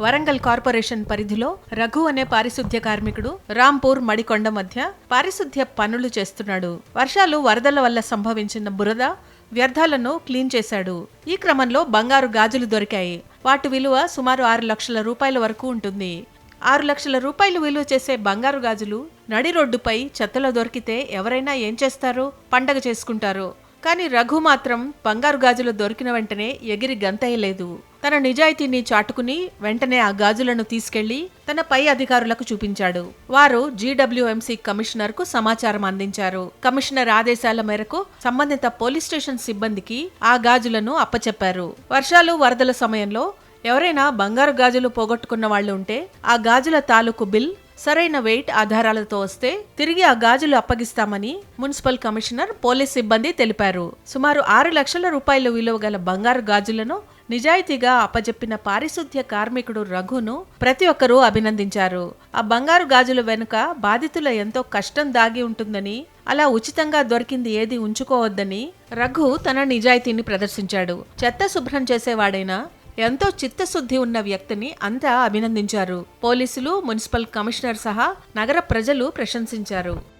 Warangal corporation పరిధిలో రఘు అనే పారిశుద్ధ్య కార్మికుడు రాంపూర్ మడికొండ మధ్య పారిశుద్ధ్య పనులు చేస్తున్నాడు. వర్షాలు వరదల వల్ల సంభవించిన బురద వ్యర్థాలను క్లీన్ చేశాడు. ఈ క్రమంలో బంగారు గాజులు దొరికాయి. వాటి విలువ సుమారు ఆరు లక్షల రూపాయల వరకు ఉంటుంది. ఆరు లక్షల రూపాయలు విలువ చేసే బంగారు గాజులు నడి రోడ్డుపై చెత్తలో దొరికితే ఎవరైనా ఏం చేస్తారు? పండగ చేసుకుంటారు. కానీ రఘు మాత్రం బంగారు గాజులు దొరికిన వెంటనే ఎగిరి గంతయ్యలేదు తన నిజాయితీని చాటుకుని వెంటనే ఆ గాజులను తీసుకెళ్ళి తన పై అధికారులకు చూపించాడు. వారు జీడబ్ల్యూఎంసీ కమిషనర్కు సమాచారం అందించారు. కమిషనర్ ఆదేశాల మేరకు సంబంధిత పోలీస్ స్టేషన్ సిబ్బందికి ఆ గాజులను అప్పచెప్పారు. వర్షాలు వరదల సమయంలో ఎవరైనా బంగారు గాజులు పోగొట్టుకున్న వాళ్ళు ఉంటే ఆ గాజుల తాలూకు బిల్ సరైన వెయిట్ ఆధారాలతో వస్తే తిరిగి ఆ గాజులు అప్పగిస్తామని మున్సిపల్ కమిషనర్ పోలీస్ సిబ్బంది తెలిపారు. సుమారు ఆరు లక్షల రూపాయల విలువ గల బంగారు గాజులను నిజాయితీగా అప్పజెప్పిన పారిశుద్ధ్య కార్మికుడు రఘును ప్రతి ఒక్కరూ అభినందించారు. ఆ బంగారు గాజుల వెనుక బాధితుల ఎంతో కష్టం దాగి ఉంటుందని అలా ఉచితంగా దొరికింది ఏది ఉంచుకోవద్దని రఘు తన నిజాయితీని ప్రదర్శించాడు. చెత్త శుభ్రం చేసేవాడైనా ఎంతో చిత్తశుద్ధి ఉన్న వ్యక్తిని అంతా అభినందించారు. పోలీసులు మున్సిపల్ కమిషనర్ సహా నగర ప్రజలు ప్రశంసించారు.